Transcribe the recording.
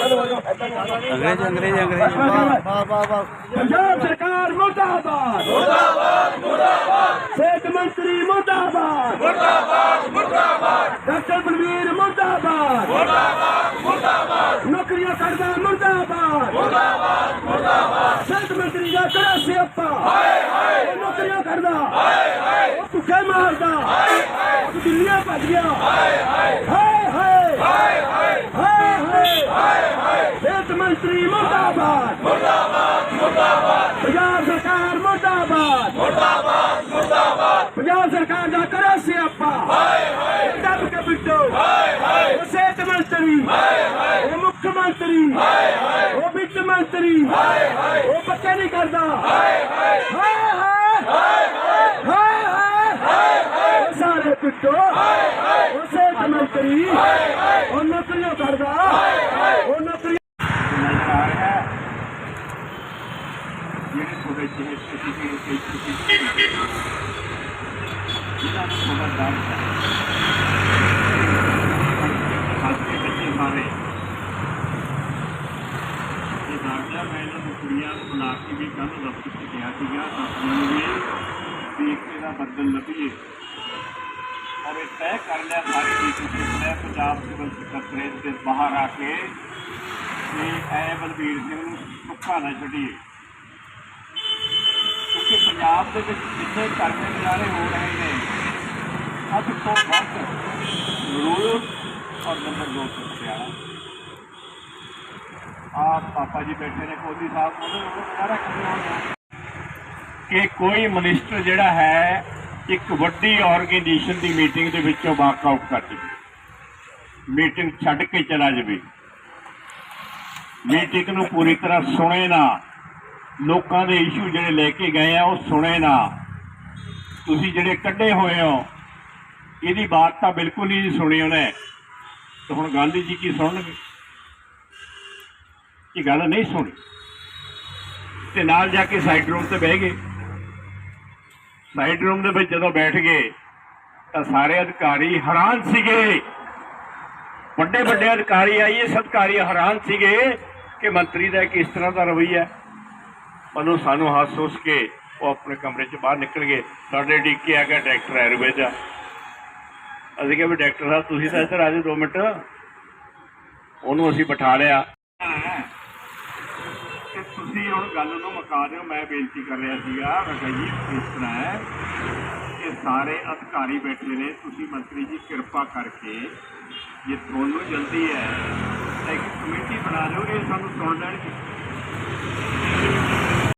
ਅੰਗਰੇਜ਼ ਅੰਗਰੇਜ਼ ਅੰਗਰੇਜ਼ ਪੰਜਾਬ ਸਰਕਾਰ ਮੁਰਦਾਬਾਦ ਮੁਰਦਾਬਾਦ ਮੁਰਦਾਬਾਦ। ਸਿਹਤ ਮੰਤਰੀ ਮੁਰਦਾਬਾਦ ਮੁਰਦਾਬਾਦ ਮੁਰਦਾਬਾਦ ਡਾਕਟਰ ਬਲਵੀਰ ਮੁਰਦਾਬਾਦ ਮੁਰਦਾਬਾਦ ਮੁਰਦਾਬਾਦ ਨੌਕਰੀਆਂ ਕੱਢਦਾ ਮੁਰਦਾਬਾਦ। ਮੁਰਦਾਬਾਦ ਮੁਰਦਾਬਾਦ। ਸਿਹਤ ਮੰਤਰੀ ਦਾ ਕਰਾ ਸਿਆਪਾ ਹਾਏ ਹਾਏ ਨੌਕਰੀਆਂ ਕੱਢਦਾ ਹਾਏ ਹਾਏ ਉਹ ਭੁੱਖੇ ਮਾਰਦਾ। ਹਾਏ ਹਾਏ ਉਹ ਦਿੱਲੀਆਂ ਭੱਜ ਗਿਆ। ਹਾਏ ਹਾਏ ਹਾਏ ਹਾਏ ਹਾਏ ਹਾਏ ਹਾਏ ਹਾਏ ਸਿਹਤ ਮੰਤਰੀ ਮੁਰਦਾਬਾਦ। ਪੰਜਾਬ ਸਰਕਾਰ ਮੁਰਦਾਬਾਦ। ਮੁਰਦਾਬਾਦ ਮੁਰਦਾਬਾਦ। ਪੰਜਾਬ ਸਰਕਾਰ ਦਾ ਕਰੋ ਸਿਆਪਾ। ਹਾਏ ਹਾਏ ਦੱਬ ਕੇ ਬਿੱਟੋ ਹਾਏ ਹਾਏ ਉਹ ਸਿਹਤ ਮੰਤਰੀ। ਹਾਏ ਹਾਏ ਉਹ ਮੁੱਖ ਮੰਤਰੀ। ਹਾਏ ਹਾਏ ਉਹ ਵਿੱਤ ਮੰਤਰੀ। ਹਾਏ ਹਾਏ ਉਹ ਪੱਕੇ ਨਹੀਂ ਕਰਦਾ। ਹਾਏ ਹਾਏ ਹਾਏ ਹਾਏ ਜੀ ਉਹ ਨੌਕਰੀਆਂ ਉਹ ਨੌਕਰੀ ਜਿਹੜੇ ਤੁਹਾਡੇ ਜਿਹੜੇ ਸਥਿਤੀ ਦੇ ਵਿੱਚ ਸਥਿਤੀ ਜਿਹਨਾਂ ਨੂੰ ਮੈਂ ਇਹਨਾਂ ਕੇ ਵੀ ਕੱਲ ਗਿਆ ਸੀਗਾ ਤਾਂ ਦਾ ਬਦਲ ਲੱਭੀਏ ਔਰ ਇਹ ਤੈਅ ਕਰ ਲਿਆ ਸਾਰੇ ਟੀਚਰ ਨੇ ਪੰਜਾਬ ਸਿਵਲ ਸਕੱਤਰੇਤ ਦੇ ਬਾਹਰ ਆ ਕੇ ਕਿ ਐ ਬਲਬੀਰ ਸਿੰਘ ਨੂੰ ਸੁੱਖਾ ਨਾ ਛੱਡੀਏ। ਕਿਉਂਕਿ ਪੰਜਾਬ ਦੇ ਵਿੱਚ ਜਿੰਨੇ ਕਰਨੇ ਨਜ਼ਾਰੇ ਹੋ ਰਹੇ ਨੇ, ਸਭ ਤੋਂ ਵੱਧ ਰੂਲ ਔਰ ਨੰਬਰ ਦੋ ਤੋਂ ਪਟਿਆਲਾ। ਪਾਪਾ ਜੀ ਬੈਠੇ ਨੇ ਕੋਦੀ ਸਾਹਿਬ ਉਹਦੇ ਉਹ ਨਜ਼ਾਰਾ ਕਿਵੇਂ ਕਿ ਕੋਈ ਮਨਿਸਟਰ ਜਿਹੜਾ ਹੈ ਇੱਕ ਵੱਡੀ ਆਰਗੇਨਾਈਜੇਸ਼ਨ ਦੀ ਮੀਟਿੰਗ ਦੇ ਵਿੱਚੋਂ ਵਾਕਆਊਟ ਕਰ ਜਾਵੇ ਮੀਟਿੰਗ ਛੱਡ ਕੇ ਚਲਾ ਜਾਵੇ। ਮੀਟਿੰਗ ਨੂੰ ਪੂਰੀ ਤਰ੍ਹਾਂ ਸੁਣੇ ਨਾ। ਲੋਕਾਂ ਦੇ ਇਸ਼ੂ ਜਿਹੜੇ ਲੈ ਕੇ ਗਏ ਆ, ਉਹ ਸੁਣੇ ਨਾ। ਤੁਸੀਂ ਜਿਹੜੇ ਕੱਢੇ ਹੋਏ ਹੋ, ਇਹਦੀ ਬਾਤ ਤਾਂ ਬਿਲਕੁਲ ਹੀ ਨਹੀਂ ਸੁਣੀ ਉਹਨੇ। ਤੇ ਹੁਣ ਗਾਂਧੀ ਜੀ ਕੀ ਸੁਣਨਗੇ? ਇਹ ਗੱਲ ਨਹੀਂ ਸੁਣੀ। ਤੇ ਨਾਲ ਜਾ ਕੇ ਸਾਈਡ ਰੋਡ ਤੇ ਬਹਿ ਗਏ। ਸਾਈਡ ਰੂਮ ਦੇ ਵਿੱਚ ਜਦੋਂ ਬੈਠ ਗਏ, ਤਾਂ ਸਾਰੇ ਅਧਿਕਾਰੀ ਹੈਰਾਨ ਸੀਗੇ। ਵੱਡੇ ਵੱਡੇ ਅਧਿਕਾਰੀ ਆਈਏ ਅਧਿਕਾਰੀ ਹੈਰਾਨ ਸੀਗੇ ਕਿ ਮੰਤਰੀ ਦਾ ਕਿਸ ਤਰ੍ਹਾਂ ਦਾ ਰਵੱਈਆ ਹੈ। ਸਾਨੂੰ ਹੱਸ ਹੁੱਸ ਕੇ ਉਹ ਆਪਣੇ ਕਮਰੇ 'ਚ ਬਾਹਰ ਨਿਕਲ ਗਏ। ਸਾਡੇ ਡੀਕੇ ਆ ਗਿਆ ਡਾਕਟਰ ਆਯੁਰਵੇਦ ਦਾ। ਅਸੀਂ ਕਿਹਾ ਵੀ ਡਾਕਟਰ ਸਾਹਿਬ, ਤੁਸੀਂ ਤਾਂ ਇੱਧਰ ਆ ਜਾਓ 2 ਮਿੰਟ। ਉਹਨੂੰ ਅਸੀਂ ਬਿਠਾ ਲਿਆ। ਤੁਸੀਂ ਹੁਣ ਗੱਲ ਨੂੰ ਮੁਕਾ ਦਿਓ, ਮੈਂ ਬੇਨਤੀ ਕਰ ਰਿਹਾ ਸੀਗਾ, ਮੈਂ ਜੀ, ਇਸ ਤਰ੍ਹਾਂ ਹੈ ਕਿ ਸਾਰੇ ਅਧਿਕਾਰੀ ਬੈਠੇ ਨੇ, ਤੁਸੀਂ ਮੰਤਰੀ ਜੀ ਕਿਰਪਾ ਕਰਕੇ, ਜੇ ਤੁਹਾਨੂੰ ਜਲਦੀ ਹੈ ਤਾਂ ਇੱਕ ਕਮੇਟੀ ਬਣਾ ਲਓ ਇਹ ਸਾਨੂੰ ਸੁਣ ਲੈਣਗੇ।